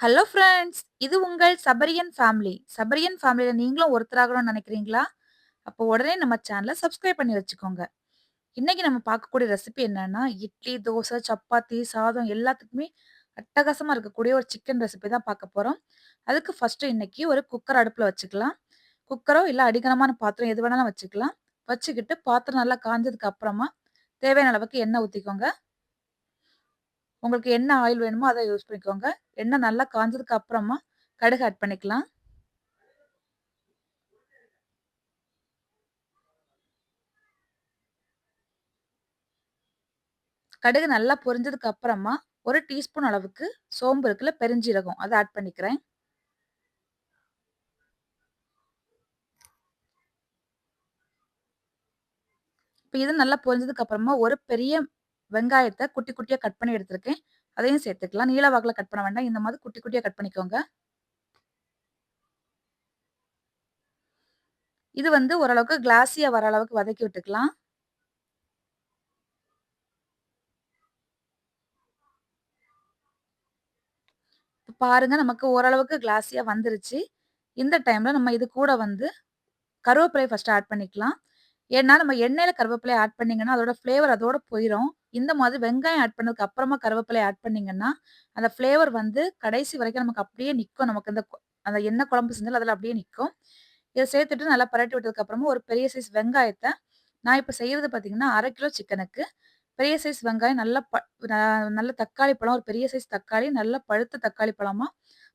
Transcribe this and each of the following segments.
Hello friends! இது உங்கள் சபரியன் family. சபரியன் ஃபேமிலியில் நீங்களும் ஒருத்தராகணும்னு நினைக்கிறீங்களா? அப்போ உடனே நம்ம சேனலை சப்ஸ்கிரைப் பண்ணி வச்சுக்கோங்க. இன்றைக்கி நம்ம பார்க்கக்கூடிய ரெசிபி என்னென்னா இட்லி, தோசை, சப்பாத்தி, சாதம் எல்லாத்துக்குமே அட்டகாசமாக இருக்கக்கூடிய ஒரு சிக்கன் ரெசிபி தான் பார்க்க போகிறோம் அதுக்கு ஃபர்ஸ்ட்டு இன்றைக்கி ஒரு குக்கர் அடுப்பில் வச்சுக்கலாம். குக்கரோ இல்லை அடிகனமான பாத்திரம் எது வேணாலும் வச்சுக்கலாம். வச்சுக்கிட்டு பாத்திரம் நல்லா காஞ்சதுக்கு அப்புறமா தேவையான அளவுக்கு எண்ணெய் ஊற்றிக்கோங்க உங்களுக்கு என்ன ஆயில் வேணுமோ அதை யூஸ் பண்ணிக்கோங்க. எண்ணெய் நல்லா காஞ்சதுக்கு அப்புறமா கடுகு ஆட் பண்ணிக்கலாம். கடுகு நல்லா பொரிஞ்சதுக்கு அப்புறமா ஒரு டீஸ்பூன் அளவுக்கு சோம்பு இருக்குல்ல, பெருஞ்சீரகம் அதை ஆட் பண்ணிக்கிறேன். இப்போ இது நல்லா பொரிஞ்சதுக்கு அப்புறமா ஒரு பெரிய வெங்காயத்தை குட்டி குட்டியாக கட் பண்ணி எடுத்திருக்கேன். அதையும் சேர்த்துக்கலாம். நீல வாக்கில் கட் பண்ண வேண்டாம். இந்த மாதிரி குட்டி குட்டியாக கட் பண்ணிக்கோங்க. இது வந்து ஓரளவுக்கு கிளாஸியாக வர அளவுக்கு வதக்கி விட்டுக்கலாம். பாருங்க நமக்கு ஓரளவுக்கு கிளாஸியாக வந்துருச்சு. இந்த டைமில் நம்ம இது கூட வந்து கருவேப்பிலை ஃபஸ்ட்டு ஆட் பண்ணிக்கலாம். ஏன்னா நம்ம எண்ணெயில் கருவேப்பிலை ஆட் பண்ணீங்கன்னா, அதோட ஃப்ளேவர் அதோட போயிடும் இந்த மாதிரி வெங்காயம் ஆட் பண்ணதுக்கு அப்புறமா கருவேப்பிலை ஆட் பண்ணீங்கன்னா, அந்த ஃப்ளேவர் வந்து கடைசி வரைக்கும் நமக்கு அப்படியே நிற்கும் நமக்கு இந்த அந்த எண்ணெய் குழம்பு செஞ்சாலும் அதில் அப்படியே நிற்கும் இதை சேர்த்துட்டு நல்லா பரட்டி விட்டதுக்கு அப்புறமா ஒரு பெரிய சைஸ் வெங்காயத்தை நான் இப்போ செய்கிறது பார்த்தீங்கன்னா, அரை கிலோ சிக்கனுக்கு பெரிய சைஸ் வெங்காயம் நல்லா ப நல்ல தக்காளி பழம் ஒரு பெரிய சைஸ் தக்காளி, நல்ல பழுத்த தக்காளி பழமாக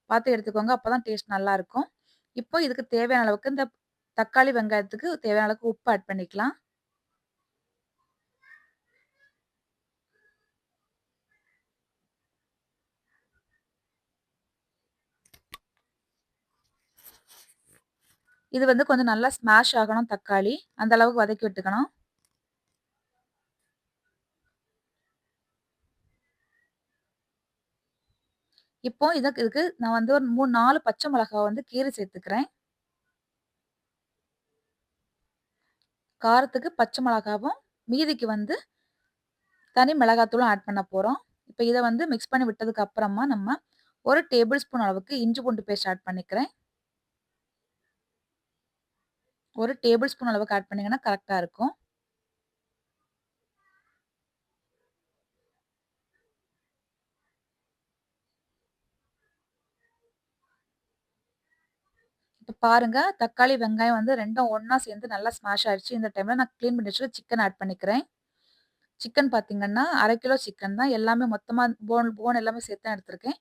பார்த்து எடுத்துக்கோங்க. அப்போ தான் டேஸ்ட் நல்லாயிருக்கும் இப்போ இதுக்கு தேவையான அளவுக்கு இந்த தக்காளி, வெங்காயத்துக்கு தேவையான அளவுக்கு உப்பு ஆட் பண்ணிக்கலாம். இது வந்து கொஞ்சம் நல்லா ஸ்மாஷ் ஆகணும் தக்காளி. அந்த அளவுக்கு வதக்கி விட்டுக்கணும். இப்போ இதுக்கு இதுக்கு நான் வந்து ஒரு 3, 4 பச்சை மிளகாவை வந்து கீரை சேர்த்துக்கிறேன். காரத்துக்கு பச்சை மிளகாவும், மீதிக்கு வந்து தனி மிளகாத்தூளும் ஆட் பண்ண போகிறோம் இப்போ இதை வந்து மிக்ஸ் பண்ணி விட்டதுக்கு அப்புறமா நம்ம ஒரு டேபிள் ஸ்பூன் அளவுக்கு இஞ்சி பூண்டு பேஸ்ட் ஆட் பண்ணிக்கிறேன். ஒரு டேபிள் ஸ்பூன் அளவுக்கு ஆட் பண்ணிங்கன்னா கரெக்டாக இருக்கும். இப்போ பாருங்க தக்காளி, வெங்காயம் வந்து ரெண்டும் ஒன்றா சேர்ந்து நல்லா ஸ்மாஷ் ஆயிடுச்சு. இந்த டைமில் நான் க்ளீன் பண்ணி வச்சுட்டு சிக்கன் ஆட் பண்ணிக்கிறேன். சிக்கன் பார்த்தீங்கன்னா, அரை கிலோ சிக்கன் தான். எல்லாமே மொத்தமாக போன் போன் எல்லாமே சேர்த்து தான் எடுத்திருக்கேன்.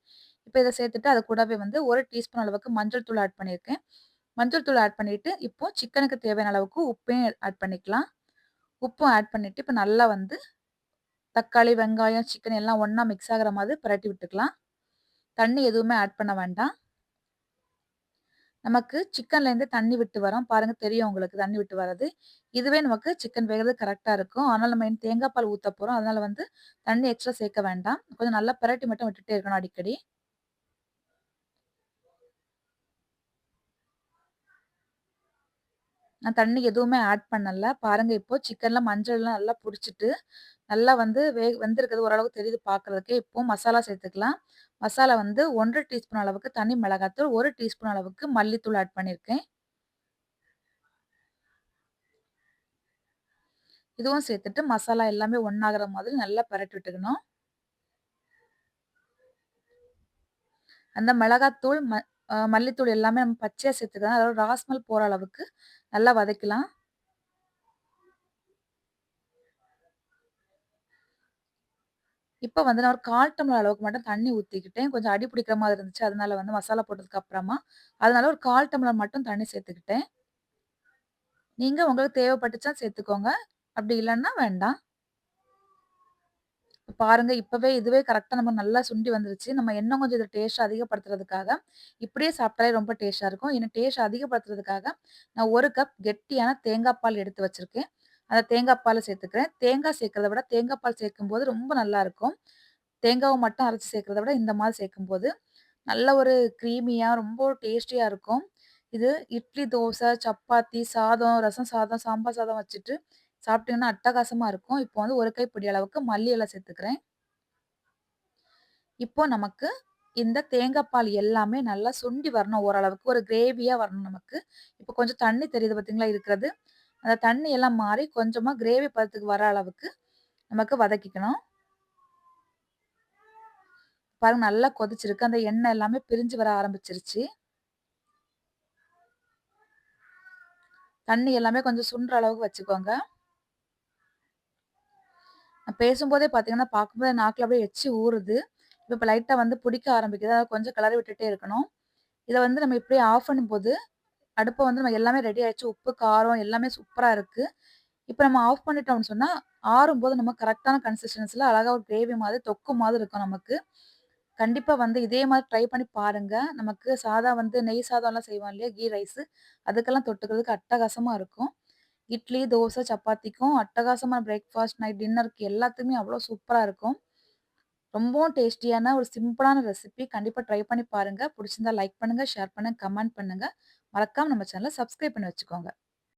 இப்போ இதை சேர்த்துட்டு அது கூடவே வந்து ஒரு டீஸ்பூன் அளவுக்கு மஞ்சள் தூள் ஆட் பண்ணியிருக்கேன். மஞ்சள் தூள் ஆட் பண்ணிட்டு, இப்போ சிக்கனுக்கு தேவையான அளவுக்கு உப்பையும் ஆட் பண்ணிக்கலாம். உப்பும் ஆட் பண்ணிட்டு, இப்போ நல்லா வந்து தக்காளி, வெங்காயம், சிக்கன் எல்லாம் ஒன்றா மிக்ஸ் ஆகிற மாதிரி புரட்டி விட்டுக்கலாம். தண்ணி எதுவுமே ஆட் பண்ண வேண்டாம். நமக்கு சிக்கன்லேருந்து தண்ணி விட்டு வரோம் பாருங்கள் தெரியும் உங்களுக்கு தண்ணி விட்டு வர்றது. இதுவே நமக்கு சிக்கன் வேகிறது கரெக்டாக இருக்கும். அதனால நம்ம தேங்காய் பால் ஊற்ற போகிறோம் அதனால் வந்து தண்ணி எக்ஸ்ட்ரா சேர்க்க வேண்டாம். கொஞ்சம் நல்லா புரட்டி மட்டும் விட்டுட்டே இருக்கணும் அடிக்கடி. நான் தண்ணி எதுவுமே ஆட் பண்ணல. பாருங்க இப்போ சிக்கன்ல மஞ்சள்லாம் நல்லா பிடிச்சிட்டு நல்லா வந்து வே வெந்திருக்கிறது ஓரளவுக்கு தெரியுது பார்க்கறதுக்கே. இப்போ மசாலா சேர்த்துக்கலாம். மசாலா வந்து 1 1/2 டீஸ்பூன் அளவுக்கு தனி மிளகாத்தூள், ஒரு டீஸ்பூன் அளவுக்கு மல்லித்தூள் ஆட் பண்ணியிருக்கேன். இதுவும் சேர்த்துட்டு மசாலா எல்லாமே ஒன்றாகிற மாதிரி நல்லா பிரட்டி விட்டுக்கணும். அந்த மிளகாத்தூள், ம மல்லித்தூள் எல்லாமே நம்ம பச்சையாக சேர்த்துக்கலாம். அதாவது ராஸ்மல் போகிற போற அளவுக்கு நல்லா வதக்கலாம். இப்போ வந்து நான் ஒரு 1/4 டம்ளர் அளவுக்கு மட்டும் தண்ணி ஊற்றிக்கிட்டேன் கொஞ்சம் அடி பிடிக்கிற மாதிரி இருந்துச்சு. அதனால வந்து மசாலா போட்டதுக்கு அப்புறமா, அதனால ஒரு 1/4 டம்ளர் மட்டும் தண்ணி சேர்த்துக்கிட்டேன். நீங்கள் உங்களுக்கு தேவைப்பட்டுச்சா சேர்த்துக்கோங்க. அப்படி இல்லைன்னா வேண்டாம். பாருங்க இப்பவே இதுவே கரெக்டாக நம்ம நல்லா சுண்டி வந்துருச்சு. நம்ம இன்னும் கொஞ்சம் இதை டேஸ்ட் அதிகப்படுத்துறதுக்காக, இப்படியே சாப்பிட்டாலே ரொம்ப டேஸ்டாக இருக்கும். இன்னும் டேஸ்ட் அதிகப்படுத்துறதுக்காக, நான் ஒரு கப் கெட்டியான தேங்காய் பால் எடுத்து வச்சிருக்கேன். அந்த தேங்காய் பாலை சேர்த்துக்கிறேன். தேங்காய் சேர்க்கறத விட தேங்காய் பால் சேர்க்கும்போது ரொம்ப நல்லா இருக்கும் தேங்காவை மட்டும் அரைச்சி சேர்க்கறத விட இந்த மாதிரி சேர்க்கும்போது, நல்ல ஒரு க்ரீமியாக ரொம்ப டேஸ்டியாக இருக்கும். இது இட்லி, தோசை, சப்பாத்தி, சாதம், ரசம் சாதம், சாம்பார் சாதம் வச்சுட்டு சாப்பிட்டீங்கன்னா அட்டகாசமா இருக்கும். இப்போ வந்து ஒரு கைப்பிடி அளவுக்கு மல்லி இலை சேர்த்துக்கிறேன். இப்போ நமக்கு இந்த தேங்காய் பால் எல்லாமே நல்லா சுண்டி வரணும் ஓரளவுக்கு. ஒரு கிரேவியா வரணும் நமக்கு. இப்போ கொஞ்சம் தண்ணி தெரியுது பார்த்தீங்களா இருக்கிறது. அந்த தண்ணி எல்லாம் மாறி கொஞ்சமா கிரேவி பதத்துக்கு வர அளவுக்கு நமக்கு வதக்கிக்கணும். பாருங்க நல்லா கொதிச்சிருக்கு. அந்த எண்ணெய் எல்லாமே பிரிஞ்சு வர ஆரம்பிச்சிருச்சு. தண்ணி எல்லாமே கொஞ்சம் சுண்டுற அளவுக்கு வச்சுக்கோங்க. பேசும்போதே பார்த்தீங்கன்னா, பார்க்கும்போதே நாக்கில் அப்படியே எச்சி ஊறுது. இப்போ லைட்டாக வந்து பிடிக்க ஆரம்பிக்குது. அதை கொஞ்சம் கிளறி விட்டுட்டே இருக்கணும். இதை வந்து நம்ம இப்படியே ஆஃப் பண்ணும்போது, அடுப்பை வந்து நம்ம எல்லாமே ரெடி ஆயிடுச்சு. உப்பு, காரம் எல்லாமே சூப்பராக இருக்குது இப்போ நம்ம ஆஃப் பண்ணிட்டோம்னு சொன்னால் ஆறும்போது நம்ம கரெக்டான கன்சிஸ்டன்சியில் அழகாக ஒரு கிரேவி மாதிரி, தொக்கு மாதிரி இருக்கும் நமக்கு. கண்டிப்பாக வந்து இதே மாதிரி ட்ரை பண்ணி பாருங்கள் நமக்கு சாதா வந்து நெய் சாதம்லாம் செய்வோம் இல்லையா? Ghee rice. அதுக்கெல்லாம் தொட்டுக்கிறதுக்கு அட்டகாசமாக இருக்கும். இட்லி, தோசை, சப்பாத்திக்கும் அட்டகாசமான பிரேக்ஃபாஸ்ட், நைட் டின்னருக்கு எல்லாத்துக்குமே அவ்வளோ சூப்பராக இருக்கும். ரொம்பவும் டேஸ்டியான ஒரு சிம்பிளான ரெசிபி. கண்டிப்பாக ட்ரை பண்ணி பாருங்கள் பிடிச்சிருந்தா லைக் பண்ணுங்கள் ஷேர் பண்ணுங்கள் கமெண்ட் பண்ணுங்கள் மறக்காமல் நம்ம சேனலை சப்ஸ்கிரைப் பண்ணி வச்சுக்கோங்க.